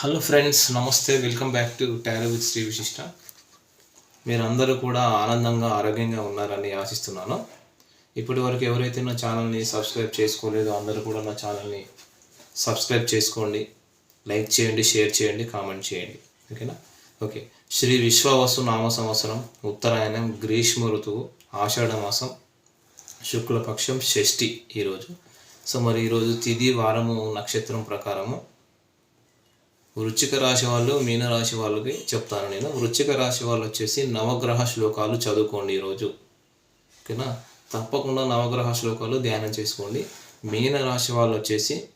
Hello friends నమస్తే welcome back to tarot with Shri Vishishta మీరందరూ కూడా ఆనందంగా ఆరోగ్యంగా ఉన్నారని ఆశిస్తున్నాను. ఇప్పటి వరకు ఎవరైతే నా ఛానల్ని సబ్స్క్రైబ్ చేసుకోలేదో అందరూ కూడా నా ఛానల్ని సబ్స్క్రైబ్ చేసుకోండి. లైక్ చేయండి షేర్ చేయండి కామెంట్ చేయండి. ఓకేనా? ఓకే. శ్రీ విశ్వవసు నామ సంవత్సరం ఉత్తరాయణం గ్రీష్మ ఋతువు ఆషాఢ మాసం శుక్లపక్షం షష్ఠి ఈరోజు. సో మరి ఈరోజు తిది వారము నక్షత్రం ప్రకారము వృచ్చిక రాశి వాళ్ళు మీనరాశి వాళ్ళకి చెప్తాను నేను. వృచ్చిక రాశి వాళ్ళు వచ్చేసి నవగ్రహ శ్లోకాలు చదువుకోండి ఈరోజు. ఓకేనా? తప్పకుండా నవగ్రహ శ్లోకాలు ధ్యానం చేసుకోండి. మీనరాశి వాళ్ళు వచ్చేసి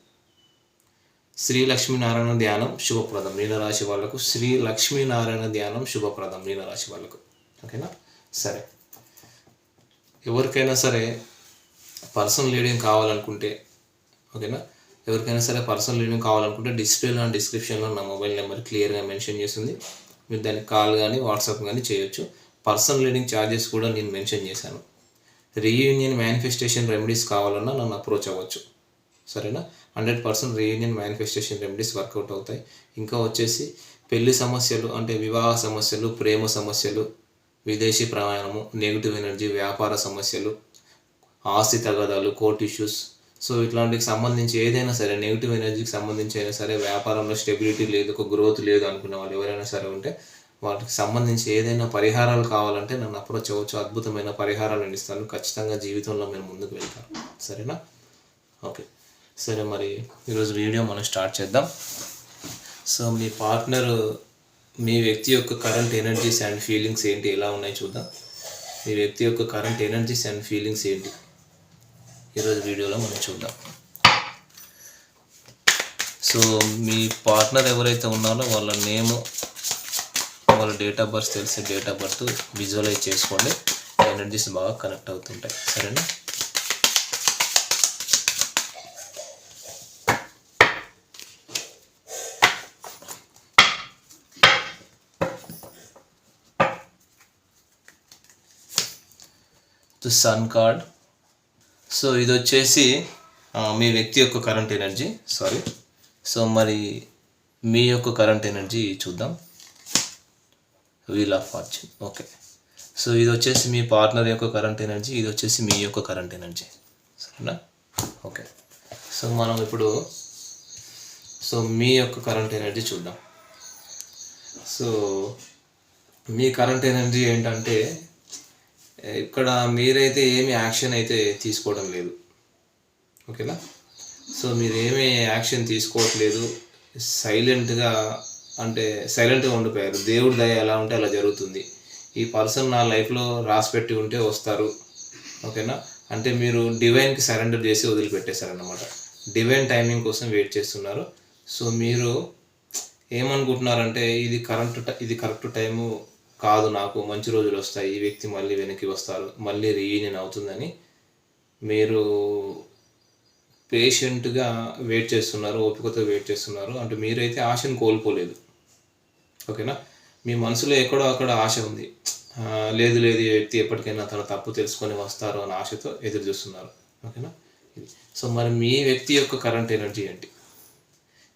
శ్రీ లక్ష్మీనారాయణ ధ్యానం శుభప్రదం. మీనరాశి వాళ్ళకు శ్రీ లక్ష్మీనారాయణ ధ్యానం శుభప్రదం మీనరాశి వాళ్ళకు. ఓకేనా? సరే. ఎవరికైనా సరే పర్సనల్ రీడింగ్ కావాలనుకుంటే ఓకేనా? ఎవరికైనా సరే పర్సనల్ రీడింగ్ కావాలనుకుంటే డిస్ప్లేలో అండ్ డిస్క్రిప్షన్లో నా మొబైల్ నెంబర్ క్లియర్గా మెన్షన్ చేస్తుంది. మీరు దానికి కాల్ కానీ వాట్సాప్ కానీ చేయొచ్చు. పర్సనల్ రీడింగ్ ఛార్జెస్ కూడా నేను మెన్షన్ చేశాను. రీయూనియన్ మేనిఫెస్టేషన్ రెమెడీస్ కావాలన్నా నన్ను అప్రోచ్ అవ్వచ్చు. సరేనా? Hundred percent reunion manifestation remedies work out అవుతాయి. ఇంకా వచ్చేసి పెళ్ళి సమస్యలు అంటే వివాహ సమస్యలు ప్రేమ సమస్యలు విదేశీ ప్రయాణము నెగిటివ్ ఎనర్జీ వ్యాపార సమస్యలు ఆస్తి తగదాలు కోర్ట్ ఇష్యూస్ సో ఇట్లాంటికి సంబంధించి ఏదైనా సరే నెగిటివ్ ఎనర్జీకి సంబంధించి అయినా సరే వ్యాపారంలో స్టెబిలిటీ లేదు ఒక గ్రోత్ లేదు అనుకునే వాళ్ళు ఎవరైనా సరే ఉంటే వాటికి సంబంధించి ఏదైనా పరిహారాలు కావాలంటే నన్ను అప్రోచ్ అవ్వచ్చు. అద్భుతమైన పరిహారాలు అందిస్తాను ఇస్తాను. ఖచ్చితంగా జీవితంలో మీరు ముందుకు వెళ్తారు. సరేనా? ఓకే. సరే మరి ఈరోజు వీడియో మనం స్టార్ట్ చేద్దాం. సో మీ పార్ట్నర్ మీ వ్యక్తి యొక్క కరెంట్ ఎనర్జీస్ అండ్ ఫీలింగ్స్ ఏంటి? ఎలా ఉన్నాయి చూద్దాం. మీ వ్యక్తి యొక్క కరెంట్ ఎనర్జీస్ అండ్ ఫీలింగ్స్ ఏంటి? ఈరోజు వీడియోలో మనం చూద్దాం. సో మీ పార్ట్నర్ ఎవరైతే ఉన్నారో వాళ్ళ నేమ్ వాళ్ళ డేట్ ఆఫ్ బర్త్ తెలిసే డేట్ ఆఫ్ బర్త్ విజువలైజ్ చేసుకోండి. ఎనర్జీస్ బాగా కనెక్ట్ అవుతుంటాయి. సరేనా? సన్ కార్డ్ సో ఇది వచ్చేసి మీ వ్యక్తి యొక్క కరెంట్ ఎనర్జీ సారీ సో మరి మీ యొక్క కరెంట్ ఎనర్జీ చూద్దాం. Wheel of fortune okay so ఇది వచ్చేసి మీ పార్ట్నర్ యొక్క కరెంట్ ఎనర్జీ ఇది వచ్చేసి మీ యొక్క కరెంట్ ఎనర్జీ సరేనా? ఓకే సో మనం ఇప్పుడు సో మీ యొక్క కరెంట్ ఎనర్జీ చూద్దాం. సో మీ కరెంట్ ఎనర్జీ ఏంటంటే ఇక్కడ మీరైతే ఏమి యాక్షన్ అయితే తీసుకోవడం లేదు. ఓకేనా? సో మీరు ఏమి యాక్షన్ తీసుకోవట్లేదు. సైలెంట్గా అంటే సైలెంట్గా ఉండిపోయారు. దేవుడి దయ ఎలా ఉంటే అలా జరుగుతుంది. ఈ పర్సన్ నా లైఫ్లో రాసిపెట్టి ఉంటే వస్తారు. ఓకేనా? అంటే మీరు డివైన్కి సరెండర్ చేసి వదిలిపెట్టేశారన్నమాట. డివైన్ టైమింగ్ కోసం వెయిట్ చేస్తున్నారు. సో మీరు ఏమనుకుంటున్నారంటే ఇది కరెక్ట్ ఇది కరెక్ట్ టైము కాదు నాకు మంచి రోజులు వస్తాయి. ఈ వ్యక్తి మళ్ళీ వెనక్కి వస్తారు. మళ్ళీ రీయూనియన్ అవుతుందని మీరు పేషెంట్గా వెయిట్ చేస్తున్నారు ఓపికతో వెయిట్ చేస్తున్నారు. అంటే మీరైతే ఆశను కోల్పోలేదు. ఓకేనా? మీ మనసులో ఎక్కడో అక్కడ ఆశ ఉంది. లేదు లేదు ఈ వ్యక్తి ఎప్పటికైనా తన తప్పు తెలుసుకొని వస్తారు అనే ఆశతో ఎదురు చూస్తున్నారు. ఓకేనా? సో మరి మీ వ్యక్తి యొక్క కరెంట్ ఎనర్జీ ఏంటి?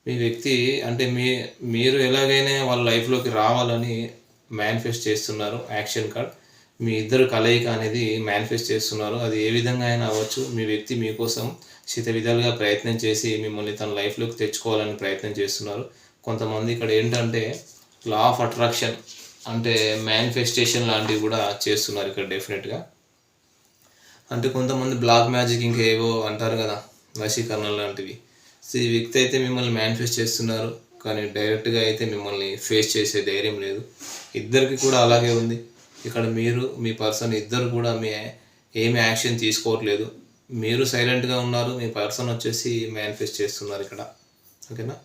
మీ వ్యక్తి అంటే మీ మీరు ఎలాగైనా వాళ్ళ లైఫ్లోకి రావాలని మేనిఫెస్ట్ చేస్తున్నారు యాక్షన్ కార్డ్ మీ ఇద్దరు కలయిక అనేది మేనిఫెస్ట్ చేస్తున్నారు. అది ఏ విధంగా అయినా అవ్వచ్చు. మీ వ్యక్తి మీకోసం శీత విధాలుగా ప్రయత్నం చేసి మిమ్మల్ని తన లైఫ్లోకి తెచ్చుకోవాలని ప్రయత్నం చేస్తున్నారు. కొంతమంది ఇక్కడ ఏంటంటే లా ఆఫ్ అట్రాక్షన్ అంటే మేనిఫెస్టేషన్ లాంటివి కూడా చేస్తున్నారు ఇక్కడ డెఫినెట్గా అంటే కొంతమంది బ్లాక్ మ్యాజిక్ ఇంకా ఏవో అంటారు కదా వశీకరణ లాంటివి. సో ఈ వ్యక్తి అయితే మిమ్మల్ని మేనిఫెస్ట్ చేస్తున్నారు కానీ డైరెక్ట్గా అయితే మిమ్మల్ని ఫేస్ చేసే ధైర్యం లేదు. ఇద్దరికి కూడా అలాగే ఉంది. ఇక్కడ మీరు మీ పర్సన్ ఇద్దరు కూడా మీ ఏమి యాక్షన్ తీసుకోవట్లేదు. మీరు సైలెంట్గా ఉన్నారు మీ పర్సన్ వచ్చేసి మేనిఫెస్ట్ చేస్తున్నారు ఇక్కడ. ఓకేనా?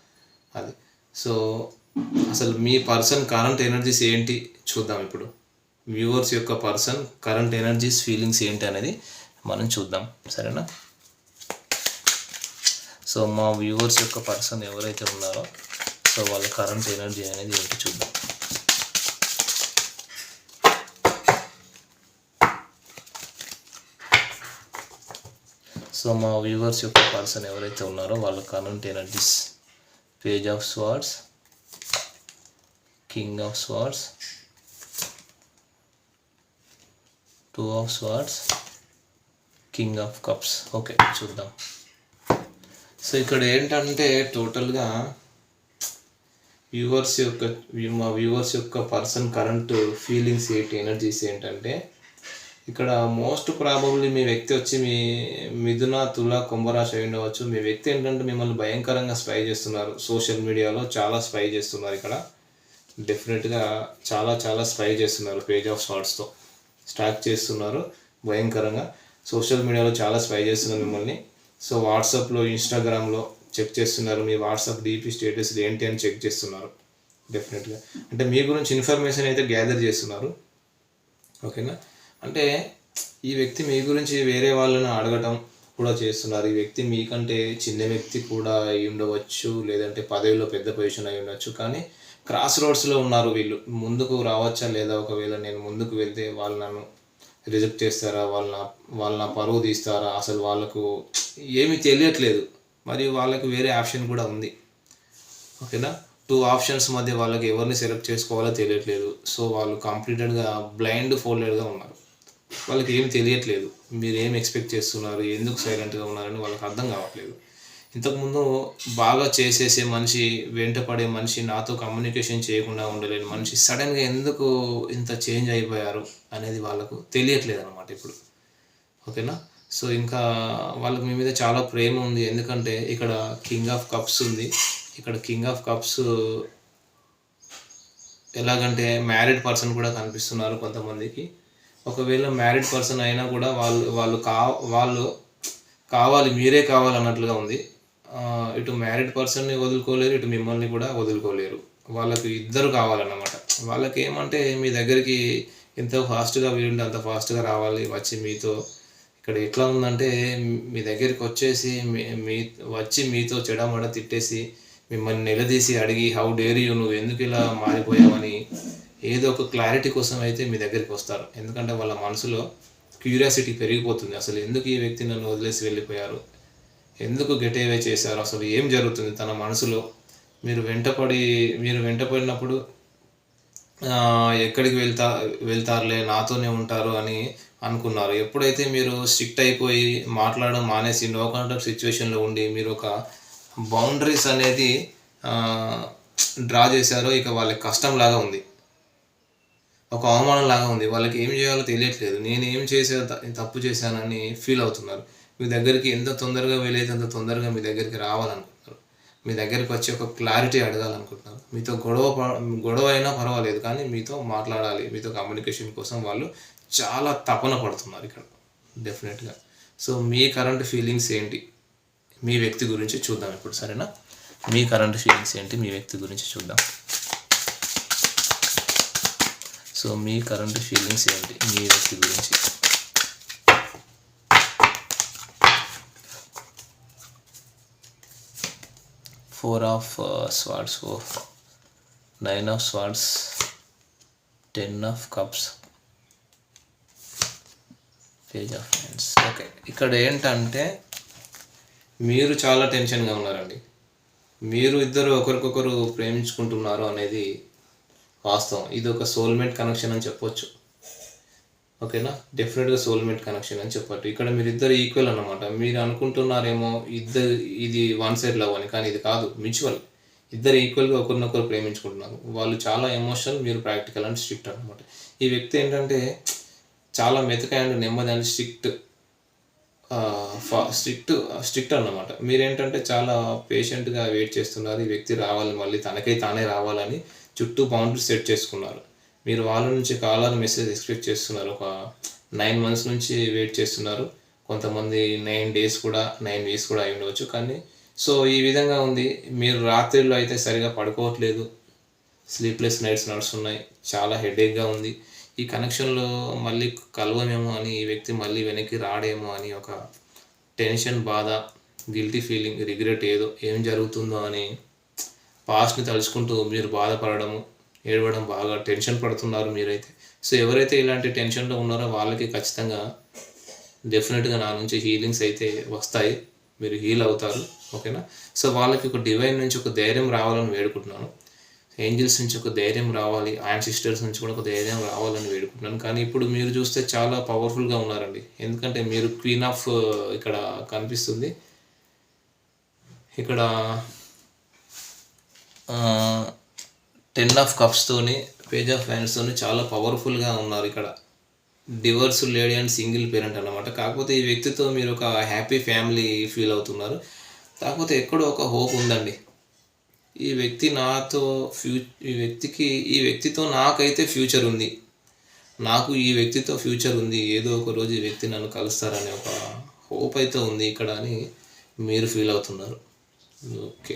అది. సో అసలు మీ పర్సన్ కరెంట్ ఎనర్జీస్ ఏంటి చూద్దాం ఇప్పుడు. వ్యూవర్స్ యొక్క పర్సన్ కరెంట్ ఎనర్జీస్ ఫీలింగ్స్ ఏంటి అనేది మనం చూద్దాం. సరేనా? సో మా వ్యూవర్స్ యొక్క పర్సన్ ఎవరైతే ఉన్నారో సో వాళ్ళ కరెంట్ ఎనర్జీ అనేది ఏంటి చూద్దాం. సో మా వ్యూవర్స్ యొక్క పర్సన్ ఎవరైతే ఉన్నారో వాళ్ళ current energies page of swords king of swords two of swords king of cups okay చూద్దాం. సో ఇక్కడ ఏంటంటే టోటల్గా వ్యూవర్స్ యొక్క మా వ్యూవర్స్ యొక్క పర్సన్ కరెంట్ ఫీలింగ్స్ ఏంటి ఎనర్జీస్ ఏంటంటే ఇక్కడ మోస్ట్ ప్రాబబ్లీ మీ వ్యక్తి వచ్చి మీ మిథున తుల కుంభరాశి అయి ఉండవచ్చు. మీ వ్యక్తి ఏంటంటే మిమ్మల్ని భయంకరంగా స్పై చేస్తున్నారు. సోషల్ మీడియాలో చాలా స్పై చేస్తున్నారు ఇక్కడ. డెఫినెట్గా చాలా చాలా స్పై చేస్తున్నారు పేజ్ ఆఫ్ షార్ట్స్తో స్టాక్ చేస్తున్నారు భయంకరంగా. సోషల్ మీడియాలో చాలా స్పై చేస్తున్నారు మిమ్మల్ని. సో వాట్సాప్లో ఇన్స్టాగ్రామ్లో చెక్ చేస్తున్నారు. మీ వాట్సాప్ డీపీ స్టేటస్ ఏంటి అని చెక్ చేస్తున్నారు. డెఫినెట్గా అంటే మీ గురించి ఇన్ఫర్మేషన్ అయితే గ్యాదర్ చేస్తున్నారు. ఓకేనా అంటే ఈ వ్యక్తి మీ గురించి వేరే వాళ్ళని అడగటం కూడా చేస్తున్నారు. ఈ వ్యక్తి మీకంటే చిన్న వ్యక్తి కూడా అయి ఉండవచ్చు లేదంటే పదవిలో పెద్ద పొజిషన్ అయి ఉండొచ్చు. కానీ క్రాస్ రోడ్స్లో ఉన్నారు వీళ్ళు. ముందుకు రావచ్చా లేదా? ఒకవేళ నేను ముందుకు వెళ్తే వాళ్ళు నన్ను రిజెక్ట్ చేస్తారా? వాళ్ళ వాళ్ళ నా పరువు తీస్తారా? అసలు వాళ్ళకు ఏమీ తెలియట్లేదు. మరియు వాళ్ళకి వేరే ఆప్షన్ కూడా ఉంది. ఓకేనా? టూ ఆప్షన్స్ మధ్య వాళ్ళకి ఎవరిని సెలెక్ట్ చేసుకోవాలో తెలియట్లేదు. సో వాళ్ళు కంప్లీటెడ్గా బ్లైండ్ ఫోల్డెడ్గా ఉన్నారు. వాళ్ళకి ఏమి తెలియట్లేదు. మీరు ఏం ఎక్స్పెక్ట్ చేస్తున్నారు? ఎందుకు సైలెంట్గా ఉన్నారని వాళ్ళకి అర్థం కావట్లేదు. ఇంతకుముందు బాగా చేసేసే మనిషి వెంట పడే మనిషి నాతో కమ్యూనికేషన్ చేయకుండా ఉండలేని మనిషి సడన్గా ఎందుకు ఇంత చేంజ్ అయిపోయారు అనేది వాళ్ళకు తెలియట్లేదు అనమాట ఇప్పుడు. ఓకేనా? సో ఇంకా వాళ్ళకి మీ మీద చాలా ప్రేమ ఉంది. ఎందుకంటే ఇక్కడ కింగ్ ఆఫ్ కప్స్ ఉంది. ఇక్కడ కింగ్ ఆఫ్ కప్స్ ఎలాగంటే మ్యారీడ్ పర్సన్ కూడా కనిపిస్తున్నారు కొంతమందికి. ఒకవేళ మ్యారీడ్ పర్సన్ అయినా కూడా వాళ్ళు వాళ్ళు కా వాళ్ళు కావాలి మీరే కావాలన్నట్లుగా ఉంది. ఇటు మ్యారీడ్ పర్సన్ని వదులుకోలేరు ఇటు మిమ్మల్ని కూడా వదులుకోలేరు. వాళ్ళకి ఇద్దరు కావాలన్నమాట. వాళ్ళకి ఏమంటే మీ దగ్గరికి ఎంత ఫాస్ట్గా వీలుంటే అంత ఫాస్ట్గా రావాలి వచ్చి మీతో ఇక్కడ ఎట్లా ఉందంటే మీ దగ్గరికి వచ్చేసి మీ మీ వచ్చి మీతో చెడమడ తిట్టేసి మిమ్మల్ని నిలదీసి అడిగి హౌ డేర్ యూ? నువ్వు ఎందుకు ఇలా మారిపోయావని ఏదో ఒక క్లారిటీ కోసం అయితే మీ దగ్గరికి వస్తారు. ఎందుకంటే వాళ్ళ మనసులో క్యూరియాసిటీ పెరిగిపోతుంది. అసలు ఎందుకు ఈ వ్యక్తి నన్ను వదిలేసి వెళ్ళిపోయారు? ఎందుకు గెట్ అవే చేశారు? అసలు ఏం జరుగుతుంది? తన మనసులో మీరు వెంటపడి మీరు వెంటపడినప్పుడు ఎక్కడికి వెళ్తా వెళ్తారులే నాతోనే ఉంటారు అని అనుకున్నారు. ఎప్పుడైతే మీరు స్ట్రిక్ట్ అయిపోయి మాట్లాడడం మానేసి నో కాంటాక్ట్ సిచ్యువేషన్లో ఉండి మీరు ఒక బౌండరీస్ అనేది డ్రా చేశారో ఇక వాళ్ళకి కష్టం లాగా ఉంది. ఒక అవమానం లాగా ఉంది. వాళ్ళకి ఏం చేయాలో తెలియట్లేదు. నేను ఏం చేసే తప్పు చేశానని ఫీల్ అవుతున్నారు. మీ దగ్గరికి ఎంత తొందరగా వీలైతే అంత తొందరగా మీ దగ్గరికి రావాలనుకుంటున్నారు. మీ దగ్గరికి వచ్చి ఒక క్లారిటీ అడగాలనుకుంటున్నారు. మీతో గొడవ గొడవ అయినా పర్వాలేదు కానీ మీతో మాట్లాడాలి. మీతో కమ్యూనికేషన్ కోసం వాళ్ళు చాలా తపన పడుతున్నారు ఇక్కడ. డెఫినెట్గా సో మీ కరెంట్ ఫీలింగ్స్ ఏంటి? మీ వ్యక్తి గురించి చూద్దాం ఇప్పుడు సరేనా? మీ కరెంట్ ఫీలింగ్స్ ఏంటి? మీ వ్యక్తి గురించి చూద్దాం. సో మీ కరెంట్ ఫీలింగ్స్ ఏంటి? మీ వ్యక్తి గురించి. Four of swords four nine of swords ten of cups page of hands okay ఇక్కడ ఏంటంటే మీరు చాలా టెన్షన్గా ఉన్నారండి. మీరు ఇద్దరు ఒకరికొకరు ప్రేమించుకుంటున్నారు అనేది వాస్తవం. ఇది ఒక సోల్మేట్ కనెక్షన్ అని చెప్పొచ్చు. ఓకేనా డెఫినెట్గా సోల్మేట్ కనెక్షన్ అని చెప్పొచ్చు. ఇక్కడ మీరు ఇద్దరు ఈక్వల్ అన్నమాట. మీరు అనుకుంటున్నారేమో ఇద్దరు ఇది వన్ సైడ్ లవ్ అని కానీ ఇది కాదు. మ్యూచువల్ ఇద్దరు ఈక్వల్గా ఒకరినొకరు ప్రేమించుకుంటున్నారు. వాళ్ళు చాలా ఎమోషనల్ మీరు ప్రాక్టికల్ అండ్ స్ట్రిక్ట్ అనమాట ఈ వ్యక్తి ఏంటంటే చాలా మెతక అండ్ నెమ్మది అండ్ స్ట్రిక్ట్ స్ట్రిక్ట్ స్ట్రిక్ట్ అన్నమాట. మీరేంటంటే చాలా పేషెంట్గా వెయిట్ చేస్తున్నారు. ఈ వ్యక్తి రావాలి మళ్ళీ తనకై తానే రావాలని చుట్టూ బౌండరీ సెట్ చేసుకున్నారు. మీరు వాళ్ళ నుంచి కాలర్ మెసేజ్ ఎక్స్పెక్ట్ చేస్తున్నారు. ఒక నైన్ మంత్స్ నుంచి వెయిట్ చేస్తున్నారు. కొంతమంది నైన్ డేస్ కూడా నైన్ వీక్స్ కూడా అయి ఉండవచ్చు. కానీ సో ఈ విధంగా ఉంది. మీరు రాత్రిలో అయితే సరిగా పడుకోవట్లేదు. స్లీప్లెస్ నైట్స్ నడుస్తున్నాయి. చాలా హెడేక్గా ఉంది. ఈ కనెక్షన్లో మళ్ళీ కలవమేమో అని ఈ వ్యక్తి మళ్ళీ వెనక్కి రాడేమో అని ఒక టెన్షన్ బాధ గిల్టీ ఫీలింగ్ రిగ్రెట్ ఏదో ఏం జరుగుతుందో అని పాస్ట్ని తలుచుకుంటూ మీరు బాధపడడము ఏడవడం బాగా టెన్షన్ పడుతున్నారు మీరైతే. సో ఎవరైతే ఇలాంటి టెన్షన్లో ఉన్నారో వాళ్ళకి ఖచ్చితంగా డెఫినెట్గా నా నుంచి హీలింగ్స్ అయితే వస్తాయి. మీరు హీల్ అవుతారు. ఓకేనా? సో వాళ్ళకి ఒక డివైన్ నుంచి ఒక ధైర్యం రావాలని వేడుకుంటున్నాను. ఏంజిల్స్ నుంచి ఒక ధైర్యం రావాలి. ఆయన సిస్టర్స్ నుంచి కూడా ఒక ధైర్యం రావాలని వేడుకుంటున్నాను. కానీ ఇప్పుడు మీరు చూస్తే చాలా పవర్ఫుల్గా ఉన్నారండి. ఎందుకంటే మీరు క్వీన్ ఆఫ్ ఇక్కడ కనిపిస్తుంది. ఇక్కడ టెన్ ఆఫ్ కప్స్తోని పేజ్ ఆఫ్ హ్యాండ్స్తోని చాలా పవర్ఫుల్గా ఉన్నారు ఇక్కడ. Divorce lady and single parent అన్నమాట. కాకపోతే ఈ వ్యక్తితో మీరు ఒక హ్యాపీ ఫ్యామిలీ ఫీల్ అవుతున్నారు. కాకపోతే ఎక్కడో ఒక హోప్ ఉందండి. ఈ వ్యక్తి నాతో ఫ్యూ ఈ వ్యక్తికి ఈ వ్యక్తితో నాకైతే ఫ్యూచర్ ఉంది. నాకు ఈ వ్యక్తితో ఫ్యూచర్ ఉంది. ఏదో ఒక రోజు ఈ వ్యక్తి నన్ను కలుస్తారనే ఒక హోప్ అయితే ఉంది ఇక్కడ అని మీరు ఫీల్ అవుతున్నారు. ఓకే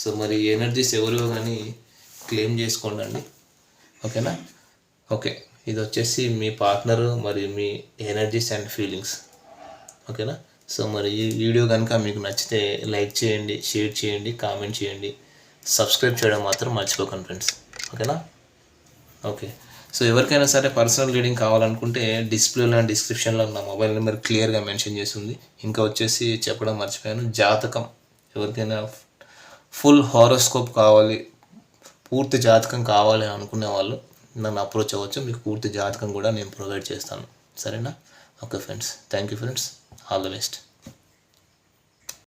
సో మరి ఎనర్జీస్ ఎవరు కానీ క్లెయిమ్ చేసుకోండి ఓకేనా? ఓకే. ఇది వచ్చేసి మీ పార్ట్నర్ మరి మీ ఎనర్జీస్ అండ్ ఫీలింగ్స్ ఓకేనా? సో మరి ఈ వీడియో కనుక మీకు నచ్చితే లైక్ చేయండి షేర్ చేయండి కామెంట్ చేయండి. సబ్స్క్రైబ్ చేయడం మాత్రం మర్చిపోకండి ఫ్రెండ్స్. ఓకేనా? ఓకే. సో ఎవరికైనా సరే పర్సనల్ రీడింగ్ కావాలనుకుంటే డిస్ప్లేలో డిస్క్రిప్షన్లో నా మొబైల్ నెంబర్ క్లియర్గా మెన్షన్ చేసి ఉంది. ఇంకా వచ్చేసి చెప్పడం మర్చిపోయాను. జాతకం. ఎవరికైనా ఫుల్ హారోస్కోప్ కావాలి పూర్తి జాతకం కావాలి అనుకునే వాళ్ళు నన్ను అప్రోచ్ అవ్వచ్చు. మీకు పూర్తి జాతకం కూడా నేను ప్రొవైడ్ చేస్తాను. సరేనా? Okay friends. Thank you friends. All the best.